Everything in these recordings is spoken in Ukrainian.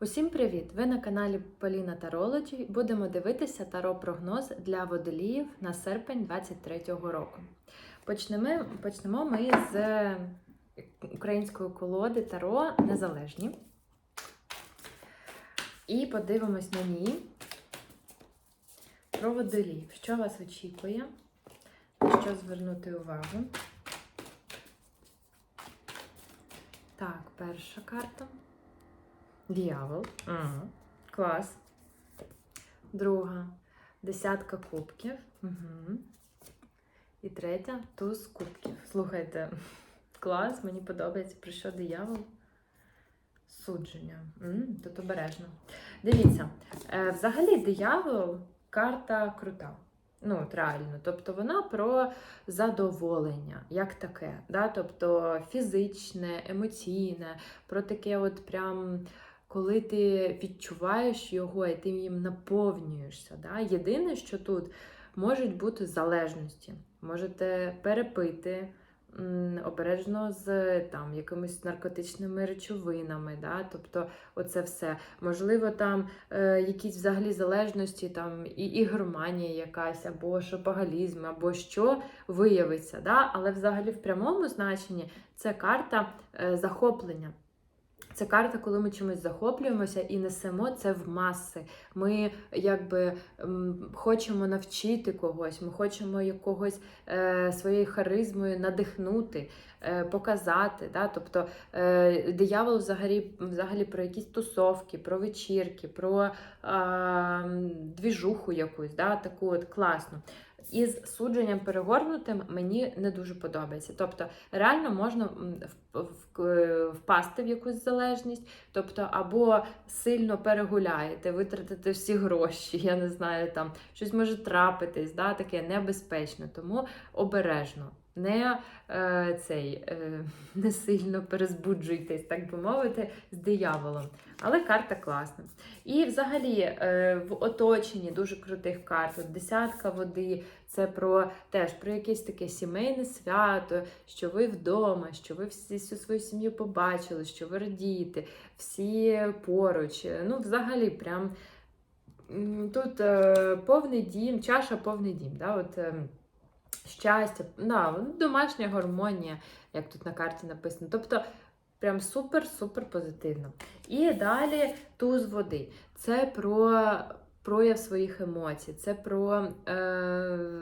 Усім привіт! Ви на каналі Поліна Тарологі. Будемо дивитися таро-прогноз для водоліїв на серпень 23-го року. Почнемо, почнемо ми з української колоди Таро Незалежні. І подивимось на ній про водоліїв. Що вас очікує? На що звернути увагу? Так, перша карта. Діявол. Угу. Клас. Друга. Десятка кубків. Угу. І третя туз кубків. Слухайте, клас, мені подобається. Про що диявол? Судження. М, Тут обережно. Дивіться, е, взагалі диявол карта крута. Ну, от реально. Тобто вона про задоволення, як таке. Да? Тобто фізичне, емоційне, про таке от прям. Коли ти відчуваєш його і ти їм наповнюєшся. Да? Єдине, що тут можуть бути залежності. Можете перепити обережно з там, якимись наркотичними речовинами. Да? Тобто, оце все. Можливо, там е, якісь взагалі залежності, там, і ігроманія якась, або шопогалізм, або що виявиться. Да? Але взагалі в прямому значенні це карта е, захоплення. Це карта, коли ми чимось захоплюємося і несемо це в маси. Ми якби хочемо навчити когось, ми хочемо якогось е, своєю харизмою надихнути, е, показати. Да? Тобто е, диявол взагалі, взагалі про якісь тусовки, про вечірки, про е, двіжуху якусь, да? таку от класну. Із судженням перегорнутим мені не дуже подобається. Тобто, реально можна впасти в якусь залежність, тобто, або сильно перегуляєте, витратите всі гроші, я не знаю, там щось може трапитись, да, таке небезпечне. Тому обережно. Не е, цей е, не сильно перезбуджуйтесь, так би мовити, з дияволом. Але карта класна. І взагалі е, в оточенні дуже крутих карт. От десятка води це про теж про якесь таке сімейне свято, що ви вдома, що ви всі всю свою сім'ю побачили, що ви радієте, всі поруч. Ну, взагалі, прям тут е, повний дім, чаша повний дім. Да? От, е, щастя, да, домашня гармонія, як тут на карті написано. Тобто, прям супер-супер позитивно. І далі туз води. Це про прояв своїх емоцій, це про е,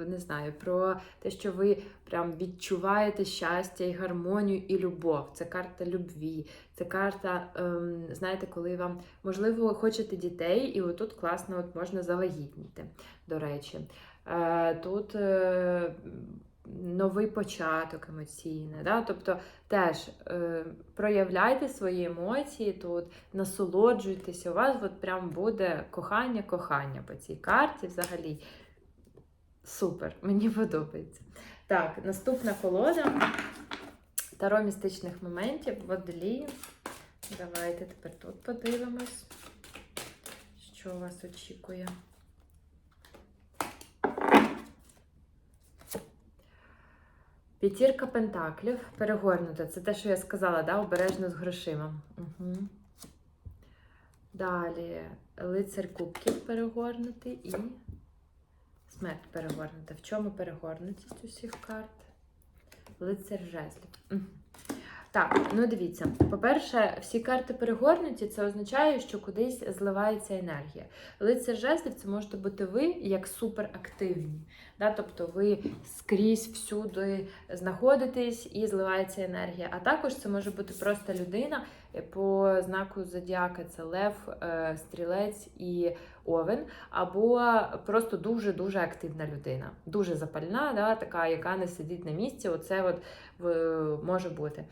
не знаю, про те, що ви прям відчуваєте щастя і гармонію і любов. Це карта любві, це карта, ем, знаєте, коли вам можливо хочете дітей, і отут класно от можна завагітніти, до речі. Е, Тут е, новий початок емоційний. Да? Тобто теж е, проявляйте свої емоції тут, насолоджуйтеся, у вас от прям буде кохання, кохання по цій карті взагалі. Супер, мені подобається. Так, наступна колода. Таро містичних моментів, водолії. Давайте тепер тут подивимось, що вас очікує. П'ятірка пентаклів перегорнута. Це те, що я сказала, да? обережно з грошима. Угу. Далі лицар кубків перегорнутий і смерть перегорнута. В чому перегорнутість усіх карт? Лицар жезлів. Мгм. Так, ну дивіться. По-перше, всі карти перегорнуті, це означає, що кудись зливається енергія. Лицар жезлів це можете бути ви як суперактивні. Да? Тобто ви скрізь всюди знаходитесь і зливається енергія. А також це може бути просто людина е, по знаку зодіака це лев, е, стрілець і овен, або просто дуже-дуже активна людина, дуже запальна, да? така, яка не сидить на місці. Оце от може бути.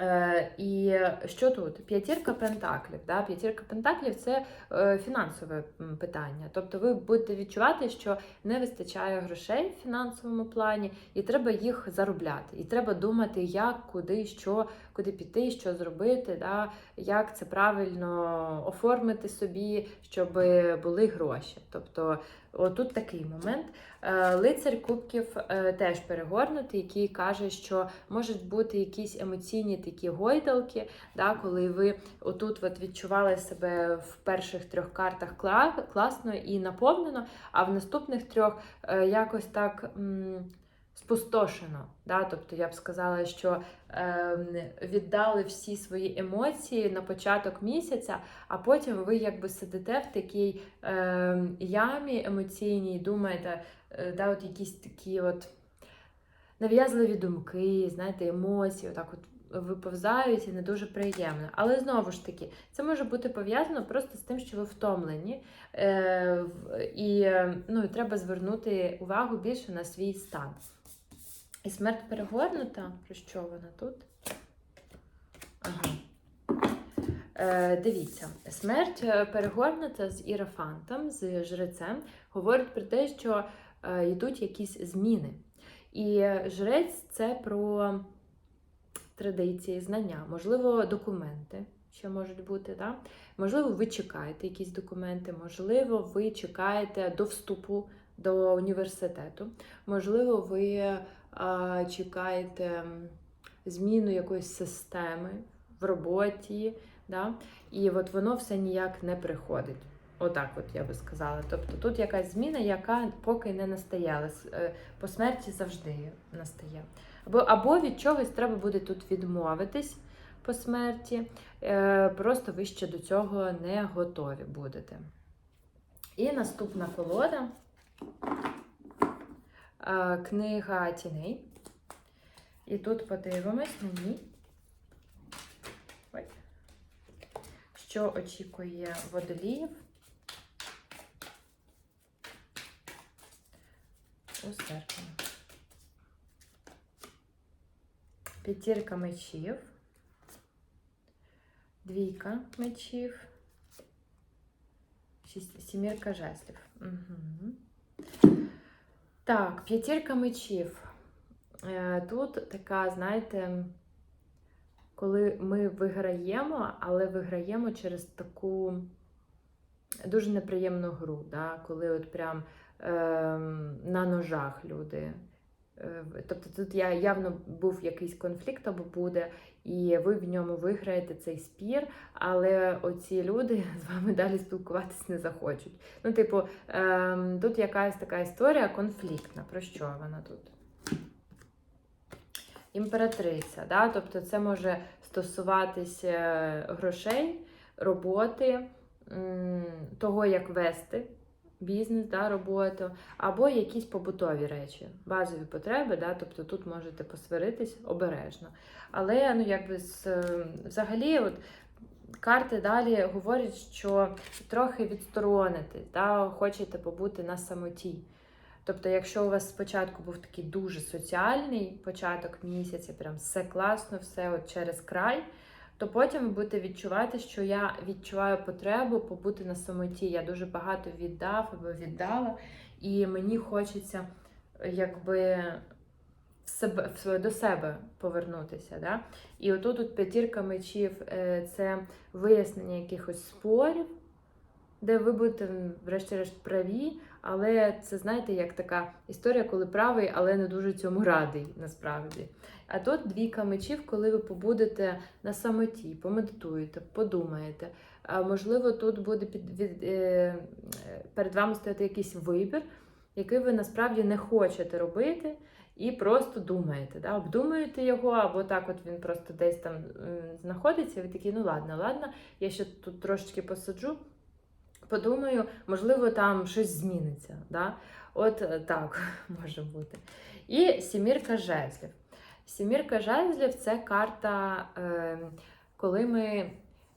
Е, і що тут? П'ятірка пентаклів. Да? П'ятірка пентаклів це е, фінансове питання. Тобто ви будете відчувати, що не вистачає грошей в фінансовому плані, і треба їх заробляти. І треба думати, як, куди, що, куди піти, що зробити, да? як це правильно оформити собі, щоб були гроші. Тобто Отут такий момент. Е, Лицар кубків е, теж перегорнутий, який каже, що можуть бути якісь емоційні такі гойдалки, да, коли ви отут от відчували себе в перших трьох картах класно і наповнено, а в наступних трьох е, якось так. Спустошено, да? тобто я б сказала, що е, віддали всі свої емоції на початок місяця, а потім ви якби сидите в такій е, ямі емоційній, думаєте, е, да, от якісь такі от нав'язливі думки, знаєте, емоції, отак от виповзають і не дуже приємно. Але знову ж таки, це може бути пов'язано просто з тим, що ви втомлені, е, і ну, і треба звернути увагу більше на свій стан. І смерть перегорнута, про що вона тут? Ага. Е, дивіться, смерть е, перегорнута з ірафантом, з жрецем, говорить про те, що е, йдуть якісь зміни. І е, жрець це про традиції, знання, можливо, документи ще можуть бути. Да? Можливо, ви чекаєте якісь документи, можливо, ви чекаєте до вступу до університету, можливо, ви а, чекаєте зміну якоїсь системи в роботі, да? і от воно все ніяк не приходить. Отак, от я би сказала. Тобто тут якась зміна, яка поки не настає, е, по смерті завжди настає. Або, або від чогось треба буде тут відмовитись по смерті, е, просто ви ще до цього не готові будете. І наступна колода. Книга тіней. І тут подивимось ній. Що очікує водоліїв у серпні. П'ятірка мечів, двійка мечів, сімірка жезлів. Угу. Так, п'ятірка мечів. Е, Тут така, знаєте, коли ми виграємо, але виграємо через таку дуже неприємну гру, да? коли от прям е, на ножах люди. Е, Тобто тут я явно був якийсь конфлікт або буде, і ви в ньому виграєте цей спір, але оці люди з вами далі спілкуватись не захочуть. Ну, типу, ем, тут якась така історія конфліктна. Про що вона тут? Імператриця, да? тобто це може стосуватися грошей, роботи, того, як вести бізнес, да, роботу, або якісь побутові речі, базові потреби, да, тобто тут можете посваритись обережно. Але ну, якби з, е, взагалі, от, карти далі говорять, що трохи відсторонитись, да, хочете побути на самоті. Тобто, якщо у вас спочатку був такий дуже соціальний початок місяця, прям все класно, все от через край, то потім ви будете відчувати, що я відчуваю потребу побути на самоті. Я дуже багато віддав або віддала, і мені хочеться якби в себе, в- до себе повернутися. Да? І отут тут п'ятірка мечів е, це вияснення якихось спорів, де ви будете, врешті-решт, праві, але це, знаєте, як така історія, коли правий, але не дуже цьому радий насправді. А тут двійка мечів, коли ви побудете на самоті, помедитуєте, подумаєте. А можливо, тут буде під, від, е, перед вами стояти якийсь вибір, який ви насправді не хочете робити, і просто думаєте, да? обдумуєте його, або так от він просто десь там знаходиться, ви такі, ну ладно, ладно, я ще тут трошечки посиджу, подумаю, можливо, там щось зміниться. Да? От е, так може бути. І сімірка жезлів. Сімірка жезлів це карта, е, коли ми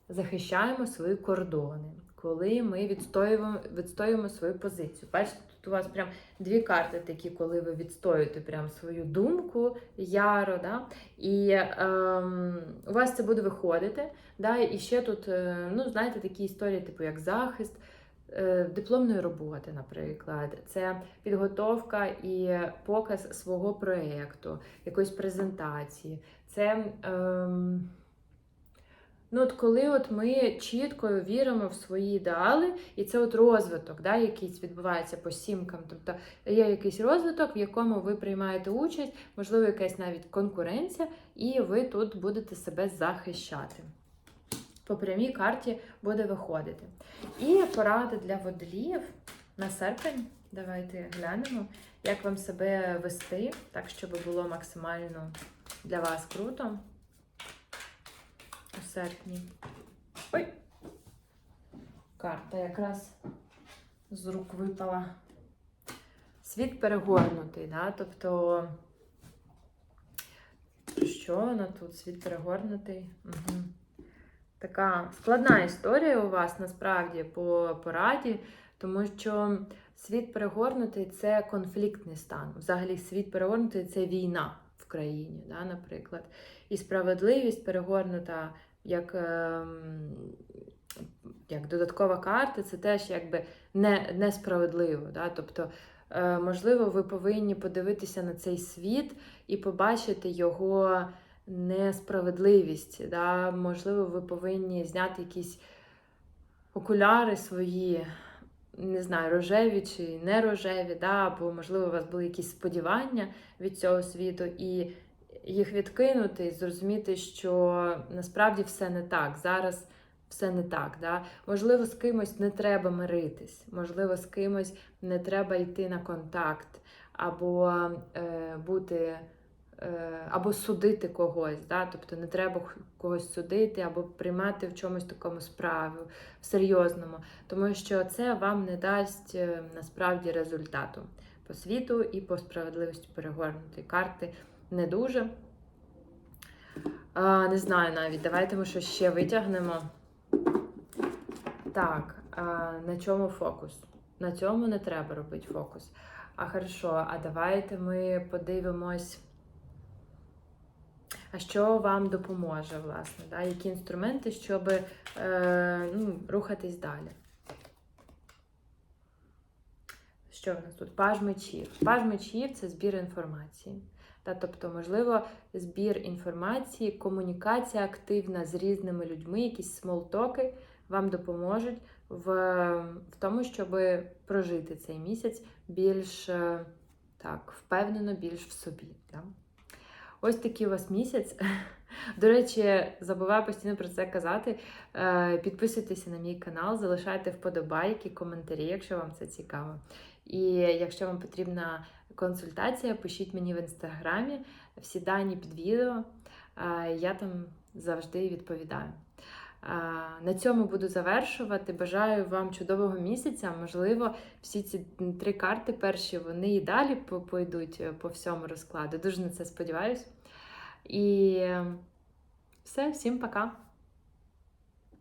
захищаємо свої кордони, коли ми відстоюємо, відстоюємо свою позицію. Бачите, тут у вас прям дві карти такі, коли ви відстоюєте прям свою думку яро, да? і ем, у вас це буде виходити. Да? І ще тут, е, ну, знаєте, такі історії, типу як захист. е, Дипломної роботи, наприклад, це підготовка і показ свого проєкту, якоїсь презентації. Це ем, Ну, от коли от ми чітко віримо в свої ідеали, і це от розвиток, да, якийсь відбувається по сімкам. Тобто є якийсь розвиток, в якому ви приймаєте участь, можливо, якась навіть конкуренція, і ви тут будете себе захищати. По прямій карті буде виходити. І поради для водоліїв на серпень. Давайте глянемо, як вам себе вести, так, щоб було максимально для вас круто у серпні. Ой! Карта якраз з рук випала. Світ перегорнутий, да? тобто, що вона тут? Світ перегорнутий. Угу. Така складна історія у вас насправді по пораді, тому що світ перегорнутий це конфліктний стан. Взагалі, світ перегорнутий це війна в країні, да, наприклад. І справедливість перегорнута як, ем, як додаткова карта, це теж якби не, несправедливо. Да? Тобто, е, можливо, ви повинні подивитися на цей світ і побачити його несправедливість. Да? Можливо, ви повинні зняти якісь окуляри свої, не знаю, рожеві чи не рожеві, да? або, можливо, у вас були якісь сподівання від цього світу, і їх відкинути і зрозуміти, що насправді все не так. Зараз все не так. Да? Можливо, з кимось не треба миритись, можливо, з кимось не треба йти на контакт, або е, бути. Е, або судити когось, да? тобто не треба когось судити, або приймати в чомусь такому справу, в серйозному, тому що це вам не дасть е, насправді результату по світу і по справедливості перегорнутої карти не дуже. А, Не знаю навіть, давайте ми щось ще витягнемо. Так, а, на чому фокус? На цьому не треба робити фокус. А хорошо, а давайте ми подивимось. А що вам допоможе, власне? Да? Які інструменти, щоб е, ну, рухатись далі? Що в нас тут? Паж мечів. Паж мечів це збір інформації. Та, Тобто, можливо, збір інформації, комунікація активна з різними людьми, якісь смолтоки вам допоможуть в в тому, щоб прожити цей місяць більш е, так, впевнено, більш в собі. Да? Ось такий у вас місяць. До речі, забуваю постійно про це казати. Е, підписуйтеся на мій канал, залишайте вподобайки, коментарі, якщо вам це цікаво. І якщо вам потрібна консультація, пишіть мені в інстаграмі всі дані під відео. Я там завжди відповідаю. На цьому буду завершувати. Бажаю вам чудового місяця. Можливо, всі ці три карти перші вони і далі пойдуть е, по всьому розкладу. Дуже на це сподіваюсь. І все, всім пока!